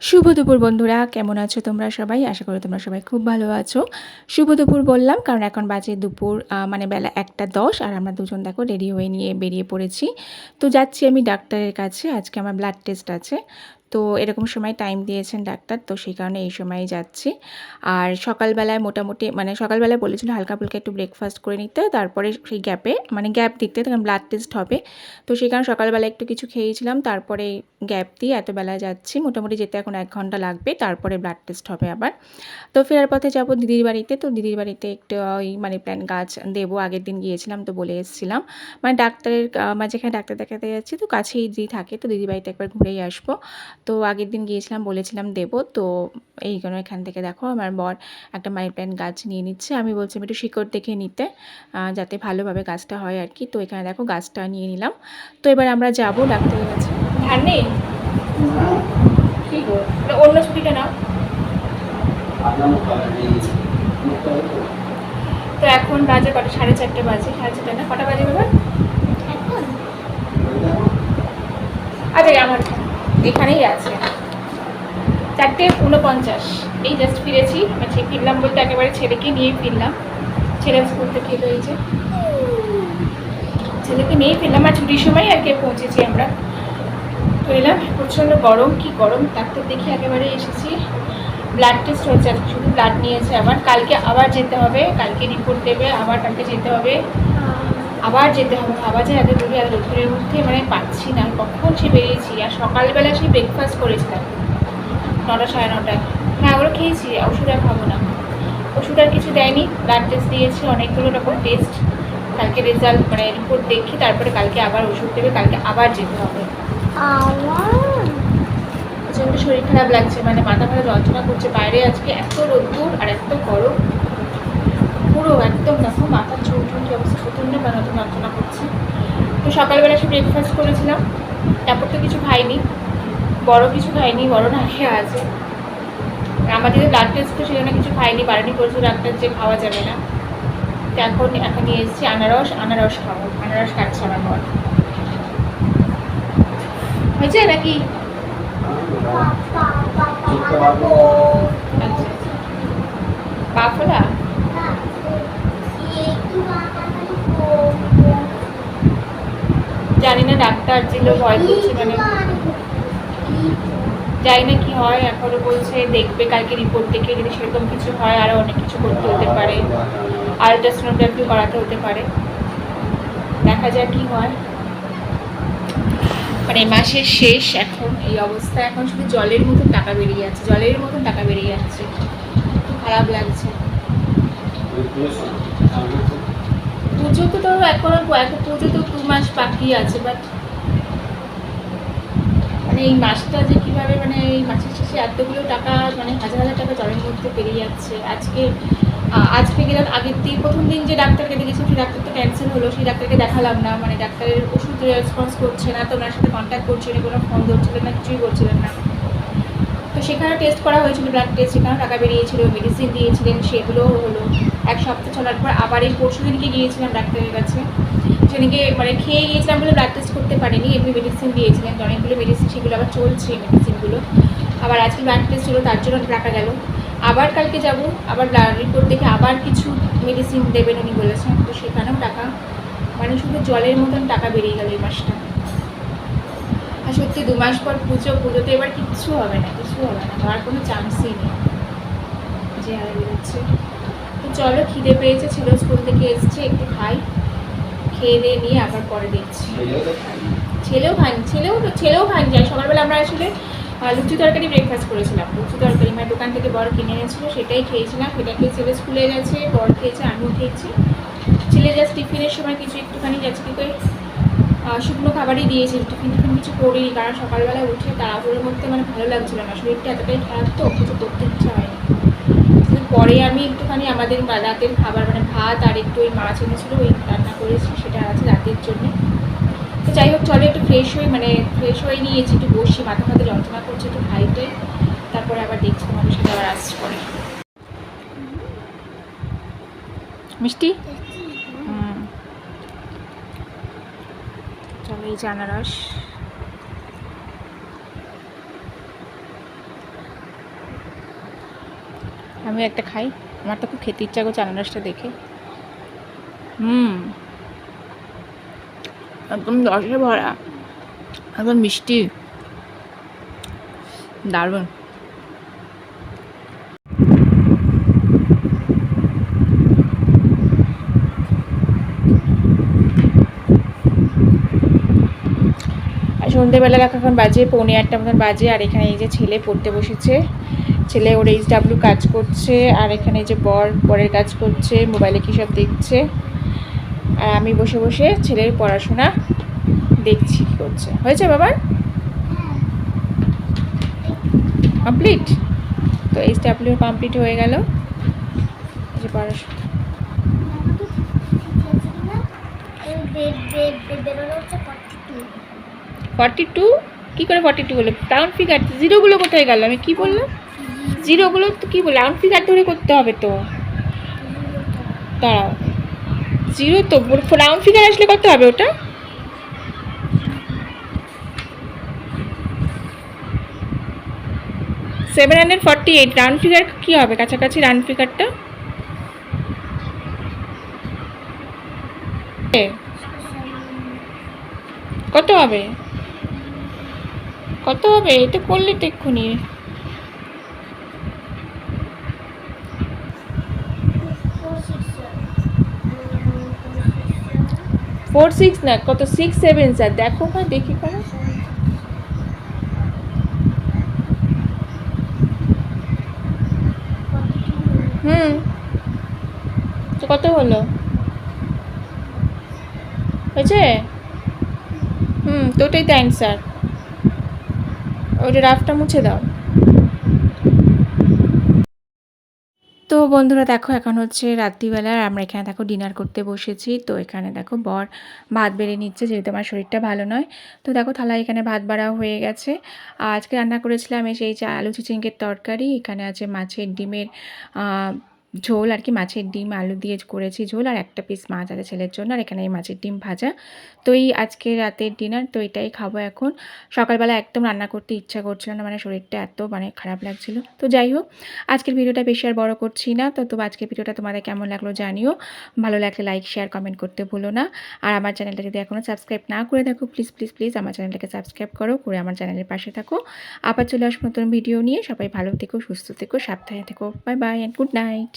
শুভ দুপুর বন্ধুরা, কেমন আছো তোমরা সবাই? আশা করি তোমরা সবাই খুব ভালো আছো। শুভ দুপুর বললাম, কারণ এখন বাজে দুপুর মানে বেলা একটা দশ, আর আমরা দুজন দেখো রেডি হয়ে নিয়ে বেরিয়ে পড়েছি। তো যাচ্ছি আমি ডাক্তারের কাছে, আজকে আমার ব্লাড টেস্ট আছে। তো এরকম সময় টাইম দিয়েছেন ডাক্তার তো সেই কারণে এই সময় যাচ্ছি। আর সকালবেলায় মোটামুটি মানে সকালবেলায় বলেছিল হালকা ফুলকা একটু ব্রেকফাস্ট করে নিতে তারপরে সেই গ্যাপে মানে গ্যাপ দিতে তখন ব্লাড টেস্ট হবে। তো সেই কারণে সকালবেলা একটু কিছু খেয়েছিলাম তারপরে গ্যাপ দিয়ে এত বেলায় যাচ্ছি। মোটামুটি যেতে এখন এক ঘণ্টা লাগবে তারপরে ব্লাড টেস্ট হবে আবার। তো ফেরার পথে যাব দিদির বাড়িতে তো দিদির বাড়িতে একটু ওই মানি প্ল্যান্ট গাছ দেবো আগের দিন গিয়েছিলাম তো বলে এসেছিলাম। মানে ডাক্তারের আহ, মানে ডাক্তার দেখাতে যাচ্ছি তো কাছেই দিদি থাকে তো দিদির বাড়িতে একবার ঘুরেই আসব। তো আগের দিন গিয়েছিলাম বলেছিলাম দেবো। তো এইগুলো এখান থেকে দেখো আমার বর একটা মানি প্ল্যান্ট গাছ নিয়ে নিচ্ছে। আমি বলছিলাম একটু শিকড় দেখে নিতে যাতে ভালোভাবে গাছটা হয় আর কি। তো এখানে দেখো গাছটা নিয়ে নিলাম। তো এবার আমরা যাব ডাক্তারের কাছে। নেই? অন্য ছুটিটা নাও। তো এখন বাজে কটা? সাড়ে চারটে বাজে। সাড়ে চারটে না? কটা বাজে বাবা? আচ্ছা আমার এখানেই আছে। চারটে উনপঞ্চাশ। এই জাস্ট ফিরেছি। মানে ফিরলাম বলতে একেবারে ছেলেকে নিয়ে ফিরলাম। ছেলে স্কুল থেকে যে ছেলেকে নিয়ে ফিরলাম। আর ছুটির সময় আর কি পৌঁছেছি আমরা। তো এলাম, প্রচণ্ড গরম। কি গরম? ডাক্তার দেখে একেবারে এসেছি। ব্লাড টেস্ট হচ্ছে আজকে। শুধু ব্লাড নিয়েছে আবার। কালকে আবার যেতে হবে। কালকে রিপোর্ট দেবে। আবার কালকে যেতে হবে। আবার যেতে হবে। ভাবা যায় এত দূরে, এত রোদ্রের মধ্যে মানে পাচ্ছি না। কখন সে বেরিয়েছি? আর সকালবেলা সে ব্রেকফাস্ট করেছিলাম। নটা সাড়ে নটায়। হ্যাঁ ওগুলো খেয়েছি। ওষুধ আর খাব না। ওষুধ আর কিছু দেয়নি। ব্লাড টেস্ট দিয়েছে, অনেকগুলো রকম টেস্ট কালকে রেজাল্ট মানে রিপোর্ট দেখি, তারপরে কালকে আবার ওষুধ দেবে, কালকে আবার যেতে হবে। প্রচণ্ড শরীর খারাপ লাগছে। মানে মাথা মাথা যন্ত্রণা করছে। বাইরে আজকে এত রোদ্দুর আর এত গরম। পুরো একদম দেখো মাথা টুল কি অবস্থা? প্রচণ্ড মাথা যন্ত্রণা করছে। তো সকালবেলা সে ব্রেকফাস্ট করেছিলাম। তারপর তো কিছু খাইনি। বড় কিছু খাইনি বড় না খেয়ে আছে। আমাদের ব্লাড টেস্ট তো সেজন্য কিছু খাইনি বারণই করেছিল ডাক্তার যে খাওয়া যাবে না। তো এখন এখন নিয়ে এসেছি আনারস আনারস খাব। আনারস খাচ্ছে আমার বর। হয়েছে নাকি? আচ্ছা জানি না, ডাক্তার ছিল, ভয় করছে মানে জানি না কি হয়, এখনও বলছে, দেখবে কালকে রিপোর্ট দেখে যদি সেরকম কিছু হয় আরও অনেক কিছু করতে হতে পারে আলট্রাসোনোগ্রাফি করাতে হতে পারে। দেখা যাক কি হয়। মানে মাসের শেষ এখন, এই অবস্থা, এখন শুধু জলের মতন টাকা বেরিয়ে যাচ্ছে, জলের মতন টাকা বেরিয়ে যাচ্ছে। খারাপ লাগছে। পুজো তো তো এখনও এখন পুজো তো দু মাস বাকি আছে বাট মানে এই মাসটা যে কীভাবে মানে এই মাসের শেষে এতগুলো টাকা মানে হাজার হাজার টাকা জলের মধ্যে পেরিয়ে যাচ্ছে। আজকে আজকে গেলাম আগের দিন, প্রথম দিন যে ডাক্তারকে দেখেছিলাম সেই ডাক্তার তো ক্যান্সেল হলো, সেই ডাক্তারকে দেখালাম না। মানে ডাক্তারের ওষুধ রেসপন্স করছে না, তো ওনার সাথে কন্ট্যাক্ট করছে না, কোনো ফোন ধরছিলেন না, কিছুই করছিলেন না। তো সেখানে টেস্ট করা হয়েছিল ব্লাড টেস্ট সেখানেও টাকা বেরিয়েছিল মেডিসিন দিয়েছিলেন, সেগুলোও হলো। এক সপ্তাহ চলার পর আবার এই পরশু দিনকে গিয়েছিলাম ডাক্তারের কাছে। সেদিনকে মানে খেয়ে গিয়েছিলাম বলে ব্লাড টেস্ট করতে পারিনি, এমনি মেডিসিন দিয়েছিলেন অনেকগুলো মেডিসিন সেগুলো আবার চলছে মেডিসিনগুলো আবার আজকে ব্লাড টেস্ট ছিল, তার জন্য টাকা গেল। আবার কালকে যাব, আবার ব্লাড রিপোর্ট দেখে আবার কিছু মেডিসিন দেবেন উনি বলেছেন। তো সেখানেও টাকা মানে শুধু জলের মতন টাকা বেরিয়ে গেল এই মাসটা। আর সত্যি দু মাস পর পুজো, পুজোতে এবার কিচ্ছু হবে না, কিছু হবে না হওয়ার কোনো চান্সই নেই। যে হারে বেরোচ্ছে। চলো খিদে পেয়েছে ছিল স্কুল থেকে এসছে একটু খাই। খেয়ে দিয়ে নিয়ে আবার পরে দেখছি। ছেলেও খায়নি। ছেলেও তো ছেলেও খায়নি। যাই সকালবেলা আমরা আসলে লুচি তরকারি ব্রেকফাস্ট করেছিলাম। লুচি তরকারি মানে দোকান থেকে বড় কিনে এনেছিল সেটাই খেয়েছিলাম। সেটা খেয়ে ছেলে স্কুলে গেছে বড় খেয়েছে আমিও খেয়েছি। ছেলে জাস্ট টিফিনের সময় কিছু একটুখানি যাচ্ছে কিন্তু ওই, শুকনো খাবারই দিয়েছি। টিফিন টিফিন কিছু করিনি কারণ সকালবেলা উঠে তাড়াহুড়োর মধ্যে মানে ভালো লাগছিল না। শরীরটা এতটাই খারাপ তো কিছু করতে ইচ্ছা কিন্তু পরে আমি একটুখানি আমাদের রাতের খাবার মানে ভাত আর একটু ওই মাছ এনেছিল ওই রান্না করেছি সেটা আছে রাতের জন্য। তো যাই হোক চলো একটু ফ্রেশ হয়ে মানে ফ্রেশ হয়ে নিয়েছি একটু বসি মাথা মাথা যন্ত্রণা করছে একটু খাইতে তারপরে আবার দেখছি তোমাদের সাথে আবার আসছি পরে। মিষ্টি? হুম। চলো এই যে আমি একটা খাই। আমার তো খুব খেতে ইচ্ছা করছে আনারসটা দেখে। হুম। একদম রসে ভরা, একদম মিষ্টি। দারুণ। সন্ধ্যেবেলা এখন বাজে, পৌনে আটটা মতন বাজে, আর এখানে এই যে ছেলে পড়তে বসেছে। ছেলে ওর এইচ ডাব্লিউ কাজ করছে, আর এখানে যে বর, বরের কাজ করছে, মোবাইলে কী সব দেখছে। আর আমি বসে বসে ছেলের পড়াশোনা দেখছি কী করছে। হয়েছে বাবার? কমপ্লিট তো এইচ ডাব্লিউ কমপ্লিট হয়ে গেল। যে পড়াশোনা। ফর্টি টু কী করে ফর্টি টু হলো টাউন ফিগার জিরোগুলো কোথায় গেল? আমি কি বললাম? জিরোগুলো তো কী বললাম রাউন্ড ফিগার ধরে করতে হবে তো। দাঁড়াও। জিরো তো রাউন্ড ফিগার আসলে কত হবে ওটা? Seven hundred forty eight round figure কী হবে কাছাকাছি রাউন্ড ফিগারটা কত হবে? কত হবে? এটা করলে তো এক্ষুনি। ফোর সিক্স না, কত? সিক্স সেভেন স্যার দেখো না, দেখি কারও। হুম। তো কত হলো? হয়েছে? হুম, তো ওটাই অ্যান্সার ওইটা রাফটা মুছে দাও। তো বন্ধুরা দেখো, এখন হচ্ছে রাত্রিবেলা আমরা এখানে দেখো ডিনার করতে বসেছি। তো এখানে দেখো বর ভাত বেড়ে নিচ্ছে, যেহেতু আমার শরীরটা ভালো নয়। তো দেখো থালা এখানে ভাত বাড়া হয়ে গেছে। আজকে রান্না করেছিলাম সেই চা আলু চিচিঙ্গের তরকারি, এখানে আছে মাছের ডিমের ঝোল আর কি, মাছের ডিম, আলু দিয়ে করেছি ঝোল আর একটা পিস মাছ আছে ছেলের জন্য আর এখানে এই মাছের ডিম ভাজা। তো এই আজকে রাতের ডিনার তো এটাই খাব এখন। সকালবেলা একদম রান্না করতে ইচ্ছা করছিল না মানে শরীরটা এত মানে খারাপ লাগছিল। তো যাই হোক, আজকের ভিডিওটা বেশি আর বড় করছি না। তো তো আজকের ভিডিওটা তোমাদের কেমন লাগল জানিও। ভালো লাগলে লাইক শেয়ার কমেন্ট করতে ভুলো না। আর আমার চ্যানেলটা যদি এখনও সাবস্ক্রাইব না করে থাকো প্লিজ প্লিজ প্লিজ আমার চ্যানেলটাকে সাবস্ক্রাইব করো, করে আমার চ্যানেলের পাশে থাকো। আবার চলে আসব নতুন ভিডিও নিয়ে। সবাই ভালো থেকো, সুস্থ থেকো, সাবধানে থেকো। Bye bye and good night